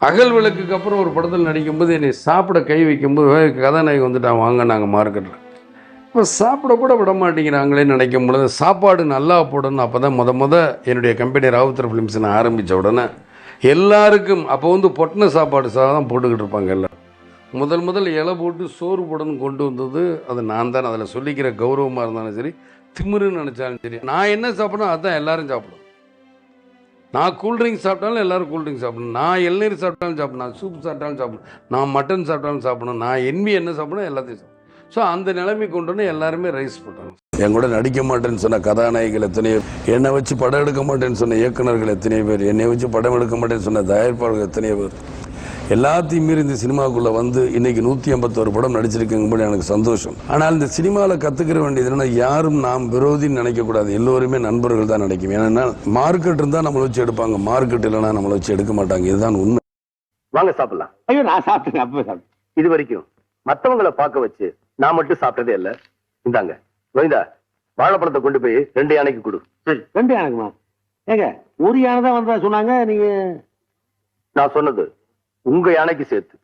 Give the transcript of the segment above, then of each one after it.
அகல் விளக்குக்கு அப்புறம் ஒரு படத்தில் நடிக்கும்போது என்னை சாப்பிட கை வைக்கும்போது கதாநாயகி வந்துட்டான் வாங்க நாங்கள் மார்க்கெட்டில் இப்போ சாப்பிட கூட விட மாட்டேங்கிறாங்களே நினைக்கும் பொழுது சாப்பாடு நல்லா போடணும். அப்போ தான் முத முத என்னுடைய கம்பெனி ராவுத்தர் ஃபிலிம்ஸ் நான் ஆரம்பித்த உடனே எல்லாருக்கும் அப்போ வந்து பொட்டின சாப்பாடு சாதம் போட்டுக்கிட்டு இருப்பாங்க எல்லாம் முதல் முதல் இலை போட்டு சோறு போடணும் கொண்டு வந்தது அது நான் தான். அதில் சொல்லிக்கிற கௌரவமாக இருந்தாலும் சரி திமிருன்னு நினச்சாலும் சரி நான் என்ன சாப்பிட்றோம் அதுதான் எல்லாரும் சாப்பிடும். நான் கூல்ட்ரிங்க் சாப்பிட்டாலும் எல்லோரும் கூல்ட்ரிங்க் சாப்பிடணும். நான் இளநீர் சாப்பிட்டாலும் சாப்பிடணும். நான் சூப் சாப்பிட்டாலும் சாப்பிடணும். நான் மட்டன் சாப்பிட்டாலும் சாப்பிடணும். நான் என்வி என்ன சாப்பிடணும்? எல்லாத்தையும் சாப்பிடணும். ஸோ அந்த நிலைமை கொண்டு வந்து எல்லாருமே ரைஸ் போட்டாங்க என் கூட நடிக்க மாட்டேன்னு சொன்ன கதாநாயகிகள் எத்தனையோ என்னை வச்சு படம் எடுக்க மாட்டேன்னு சொன்ன இயக்குநர்கள் எத்தனை பேர் என்னை வச்சு படம் எடுக்க மாட்டேன்னு சொன்ன தயாரிப்பாளர்கள் எத்தனையோ பேர். எல்லாத்தையும் மீறி இந்த சினிமாக்குள்ளே வந்து இன்னைக்கு நூற்றி ஐம்பத்தோரு படம் நடிச்சிருக்குங்கும்போது எனக்கு சந்தோஷம். ஆனால் இந்த சினிமாவில் கற்றுக்கிற வேண்டியது என்னன்னா யாரும் நாம் விரோதின்னு நினைக்கக்கூடாது. எல்லோருமே நண்பர்கள் தான் நினைக்கும். ஏன்னா மார்க்கெட் இருந்தால் நம்மளை வச்சு எடுப்பாங்க. மார்க்கெட் இல்லைன்னா நம்மளை வச்சு எடுக்க மாட்டாங்க. இதுதான் உண்மை. வாங்க சாப்பிடலாம். ஐயோ நான் சாப்பிட்டேன். அப்பவே சாப்பிட்டேன். இது வரைக்கும் மத்தவங்கள பார்க்க வச்சு நான் மட்டும் சாப்பிட்டதே இல்ல. இந்தாங்க. கோவிந்தா வாழைப்பழத்தை கொண்டு போய் ரெண்டு யானைக்கு கொடு. சரி. ரெண்டு யானைக்குமா? ஏங்க ஒரு யானை தான் வந்ததா சொன்னாங்க? நீங்க நான் சொன்னது உங்க யானைக்கு சேர்த்து.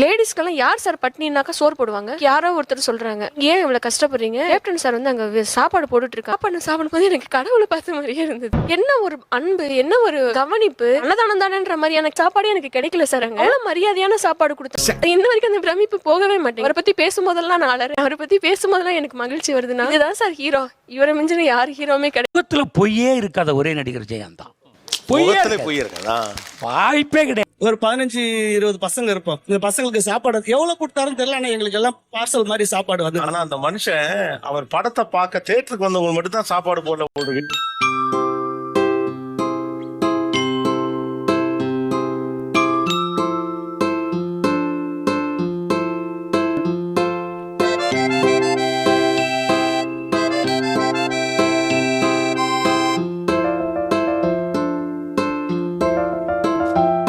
லேடிஸ்க்கெல்லாம் யார் சார் பட்னினாக்கா சோறு போடுவாங்க? யாரோ ஒருத்தர் சொல்றாங்க ஏன் இவ்வளவு கஷ்டப்படுறீங்க? கேப்டன் சார் வந்து அங்க சாப்பாடு போட்டுட்டு இருக்கா சாப்பாடு சாப்பிடும்போது எனக்கு கடவுளை பார்த்த மாதிரியே இருந்தது. என்ன ஒரு அன்பு என்ன ஒரு கவனிப்பு அன்னதானம் தானேன்ற மாதிரியான சாப்பாடு எனக்கு கிடைக்கல சார் அங்க. மரியாதையான சாப்பாடு கொடுத்தா இன்ன வரைக்கும் அந்த பிரமிப்பு போகவே மாட்டேன் அவரை பத்தி பேசும்போதெல்லாம் நான் அலறேன். அவரை பத்தி பேசும்போதெல்லாம் எனக்கு மகிழ்ச்சி வருதுன்னா இதுதான் சார் ஹீரோ இவரை மிஞ்சின யார் ஹீரோவுமே கிடையாது பொய்யே இருக்காத ஒரே நடிகர் ஜெயந்த் தான் பொய்யே முகத்துல. பொய் இருக்கா வாய்ப்பே கிடையாது. ஒரு பதினஞ்சு இருபது பசங்க இருப்போம். இந்த பசங்களுக்கு சாப்பாடு எவ்வளவு கொடுத்தாலும் தெரியல ஆனா எங்களுக்கு எல்லாம் பார்சல் மாதிரி சாப்பாடு வந்து ஆனா அந்த மனுஷன் அவர் படத்தை பார்க்க தேட்டருக்கு வந்தவங்க மட்டும் தான் சாப்பாடு போடல போட்டுக்கிட்டு.